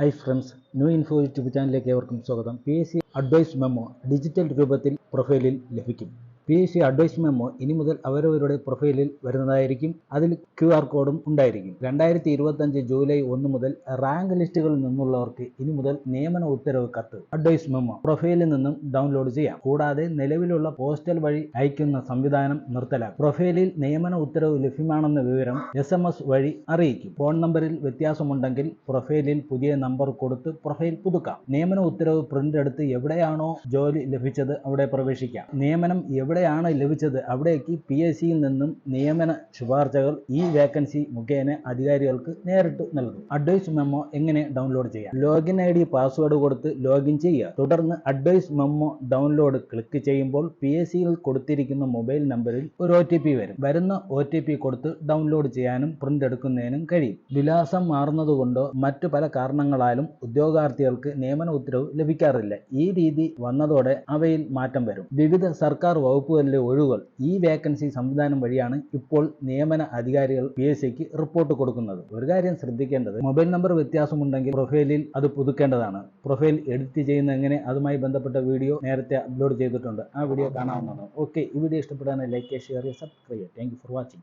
Hi friends new info YouTube ചാനലിലേക്ക് ഏവർക്കും സ്വാഗതം. P S C advice memo digital രൂപത്തിൽ പ്രൊഫൈലിൽ ലഭിക്കും. P S C advice memo ഇനി മുതൽ അവരവരുടെ പ്രൊഫൈലിൽ വരുന്നതായിരിക്കും. അതിൽ ക്യു ആർ കോഡും ഉണ്ടായിരിക്കും. രണ്ടായിരത്തി ഇരുപത്തഞ്ച് ജൂലൈ ഒന്ന് മുതൽ റാങ്ക് ലിസ്റ്റുകളിൽ നിന്നുള്ളവർക്ക് ഇനി മുതൽ നിയമന ഉത്തരവ് കത്ത്. അഡ്വൈസ് മെമ്മോ പ്രൊഫൈലിൽ നിന്നും ഡൗൺലോഡ് ചെയ്യാം. കൂടാതെ നിലവിലുള്ള പോസ്റ്റൽ വഴി അയക്കുന്ന സംവിധാനം നിർത്തലാക്കും. പ്രൊഫൈലിൽ നിയമന ഉത്തരവ് ലഭ്യമാണെന്ന വിവരം എസ് എം എസ് വഴി അറിയിക്കും. ഫോൺ നമ്പറിൽ വ്യത്യാസമുണ്ടെങ്കിൽ പ്രൊഫൈലിൽ പുതിയ നമ്പർ കൊടുത്ത് പ്രൊഫൈൽ പുതുക്കാം. നിയമന ഉത്തരവ് പ്രിന്റ് എടുത്ത് എവിടെയാണോ ജോലി ലഭിച്ചത് അവിടെ പ്രവേശിക്കാം. നിയമനം എവിടെയാണ് ലഭിച്ചത്? അവിടേക്ക് പി എസ് സിയിൽ നിന്നും നിയമന ശുപാർശകൾ ഈ വേക്കൻസി മുഖേന അധികാരികൾക്ക് നേരിട്ട് നൽകും. അഡ്വൈസ് മെമ്മോ എങ്ങനെ ഡൗൺലോഡ് ചെയ്യാം? ലോഗിൻ ഐ ഡി പാസ്വേഡ് കൊടുത്ത് ലോഗിൻ ചെയ്യുക. തുടർന്ന് അഡ്വൈസ് മെമ്മോ ഡൗൺലോഡ് ക്ലിക്ക് ചെയ്യുമ്പോൾ പി എസ് സിയിൽ കൊടുത്തിരിക്കുന്ന മൊബൈൽ നമ്പറിൽ ഒരു ഒ ടി പി വരും. വരുന്ന ഒ ടി പി കൊടുത്ത് ഡൗൺലോഡ് ചെയ്യാനും പ്രിന്റ് എടുക്കുന്നതിനും കഴിയും. വിലാസം മാറുന്നതുകൊണ്ടോ മറ്റു പല കാരണങ്ങളാലും ഉദ്യോഗാർത്ഥികൾക്ക് നിയമന ഉത്തരവ് ലഭിക്കാറില്ല. ഈ രീതി വന്നതോടെ അവയിൽ മാറ്റം വരും. വിവിധ സർക്കാർ വകുപ്പുകളിലെ ഒഴിവുകൾ ഈ വേക്കൻസി സംവിധാനം വഴിയാണ് ഇപ്പോൾ നിയമന അധികാരികൾ പി എസ് സിക്ക് റിപ്പോർട്ട് കൊടുക്കുന്നത്. ഒരു കാര്യം ശ്രദ്ധിക്കേണ്ടത് മൊബൈൽ നമ്പർ വ്യത്യാസമുണ്ടെങ്കിൽ പ്രൊഫൈലിൽ അത് പുതുക്കേണ്ടതാണ്. പ്രൊഫൈൽ എഡിറ്റ് ചെയ്യുന്ന എങ്ങനെ അതുമായി ബന്ധപ്പെട്ട വീഡിയോ നേരത്തെ അപ്ലോഡ് ചെയ്തിട്ടുണ്ട്. ആ വീഡിയോ കാണാവുന്നതാണ്. ഓക്കെ ഈ വീഡിയോ ഇഷ്ടപ്പെടാൻ like share subscribe thank for watching